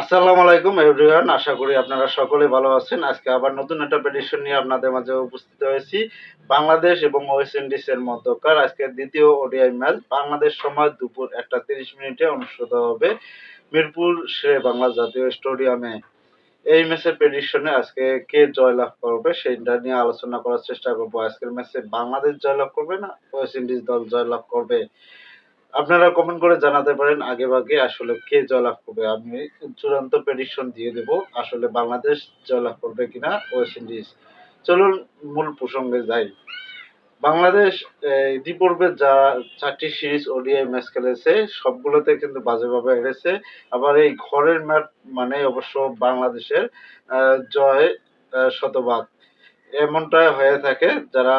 আসসালামু আলাইকুম এভরিওয়ান আশা করি আপনারা সকলে ভালো আছেন। আজকে আবার নতুন একটা প্রেডিকশন নিয়ে আপনাদের মাঝে উপস্থিত হয়েছি। বাংলাদেশ এবং ওয়েস্ট ইন্ডিজের মধ্যকার আজকে দ্বিতীয় ওডিআই ম্যাচ বাংলাদেশ সময় দুপুর একটা তিরিশ মিনিটে অনুষ্ঠিত হবে মিরপুর সে বাংলা জাতীয় স্টেডিয়ামে। এই ম্যাচের প্রেডিকশনে আজকে কে জয়লাভ করবে সেইটা নিয়ে আলোচনা করার চেষ্টা করব। আজকের ম্যাচে বাংলাদেশ জয়লাভ করবে না ওয়েস্ট ইন্ডিজ দল জয়লাভ করবে? আপনারা কমেন্ট করে জানাতে পারেন আগে ভাগে আসলে কে জয়লাভ করবে। আমি চূড়ান্ত প্রেডিকশন দিয়ে দেব আসলে বাংলাদেশ জয়লাভ করবে কিনা ওয়েস্ট ইন্ডিজ চলুন মূল প্রসঙ্গে যাই। বাংলাদেশ ইতিপূর্বে যা চারটি সিরিজ ওডিআই ম্যাচ খেলেছে, সবগুলোতে কিন্তু বাজেভাবে হেরেছে। আবার এই ঘরের ম্যাচ মানে অবশ্য বাংলাদেশের জয় শতভাগ। এমনটাই হয়ে থাকে, যারা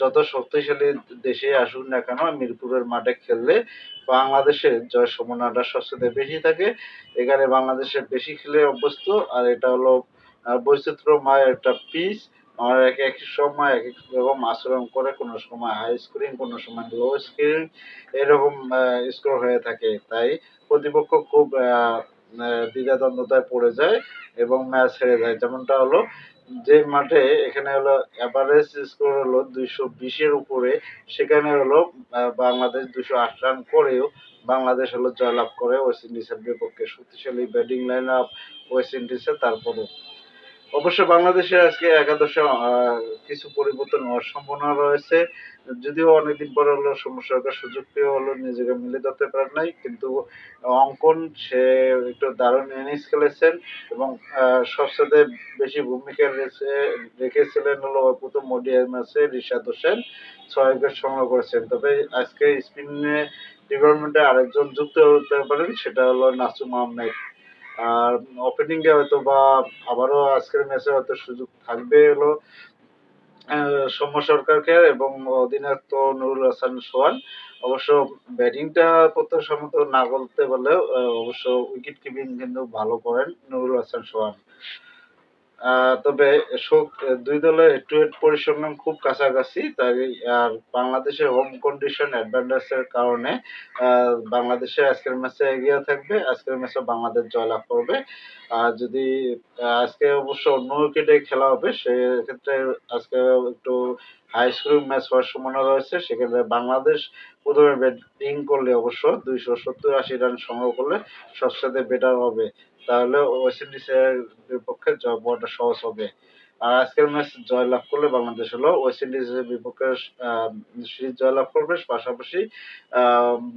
যত শক্তিশালী দেশে আসুক না কেন, মিরপুরের মাঠে খেললে বাংলাদেশে জয় সম্ভাবনাটা সবচেয়ে বেশি থাকে। এখানে বাংলাদেশে বেশি খেলে অভ্যস্ত, আর এটা হলো বৈচিত্র্যময় একটা পিচ। আর এক এক সময়, এক এক রকম আচরণ করে, কোনো সময় হাই স্কোরিং কোনো সময় লো স্কোরিং এরকম স্কোর হয়ে থাকে। তাই প্রতিপক্ষ খুব দ্বিধাদ্বন্দ্বতায় পড়ে যায় এবং ম্যাচ হেরে যায়। যেমনটা হলো যে মাঠে এখানে হলো এভারেজ স্কোর হলো দুইশো বিশের উপরে, সেখানে হলো বাংলাদেশ দুশো আট রান করেও বাংলাদেশ হলো জয়লাভ করে। ওয়েস্ট ইন্ডিজের বিপক্ষে শক্তিশালী ব্যাটিং লাইন আপ ওয়েস্ট ইন্ডিজের তারপরও অবশ্য বাংলাদেশের আজকে একাদশে কিছু পরিবর্তন হওয়ার সম্ভাবনা রয়েছে। যদিও অনেকদিন পর হলো সমস্যা সুযোগ পেয়ে হলো, নিজেকে মিলে ধরতে পারেন নাই, কিন্তু অঙ্কন, সে একটু দারুণ ইনিংস খেলেছেন এবং সবচেয়ে বেশি ভূমিকা রেখেছে রেখেছিলেন হলো প্রথম ওডিআই ম্যাচে রিশাদ হোসেন, ছয় উইকেট সংগ্রহ করেছেন। তবে আজকে স্পিনে ডিপার্টমেন্টে আরেকজন যুক্ত হতে পারেন, সেটা হলো নাসুম আহমেদ। আর এ হয়তো বা আবারও আজকের ম্যাচে হয়তো সুযোগ থাকবে হলো সৌম্য সরকারকে এবং অধিনায়ক তো নুরুল হাসান সোহান। অবশ্য ব্যাটিংটা করতে সম্মত না করতে পারলেও অবশ্য উইকেট কিপিং কিন্তু ভালো করেন নুরুল হাসান সোহান। তবে দুই দলের হেড টু হেড পরিসংখ্যান খুব কাছাকাছি, তাই, আর বাংলাদেশের হোম কন্ডিশন অ্যাডভান্টেজের কারণে বাংলাদেশে আজকের ম্যাচে এগিয়ে থাকবে, আজকের ম্যাচে বাংলাদেশ জয়লাভ করবে। আর যদি আজকে অবশ্য অন্য উইকেটে খেলা হবে, সেক্ষেত্রে আজকে একটু হাই স্কোরিং ম্যাচ হওয়ার সম্ভাবনা রয়েছে, সেক্ষেত্রে বাংলাদেশ প্রথমে ব্যাটিং করলে অবশ্য দুইশো সত্তর আশি রান সংগ্রহ করলে সবসাথে বেটার হবে। তাহলে ওয়েস্ট ইন্ডিজের বিপক্ষে জয় পাওয়াটা সহজ হবে। আর আজকের ম্যাচ জয়লাভ করলে বাংলাদেশ হলো ওয়েস্ট ইন্ডিজের বিপক্ষে সিরিজ জয়লাভ করবে। পাশাপাশি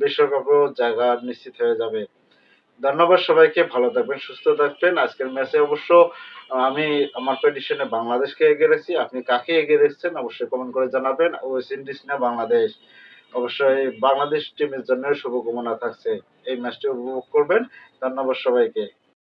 বিশ্বকাপেও জায়গা নিশ্চিত হয়ে যাবে। ধন্যবাদ সবাইকে, ভালো থাকবেন, সুস্থ থাকবেন। আজকের ম্যাচে অবশ্য আমি আমার প্রেডিকশনে বাংলাদেশকে এগিয়ে রেখেছি। আপনি কাকে এগিয়ে রেখেছেন অবশ্যই কমেন্ট করে জানাবেন। ওয়েস্ট ইন্ডিজ না বাংলাদেশ? অবশ্যই বাংলাদেশ টিমের জন্য শুভকামনা থাকছে। এই ম্যাচটি উপভোগ করবেন। ধন্যবাদ সবাইকে।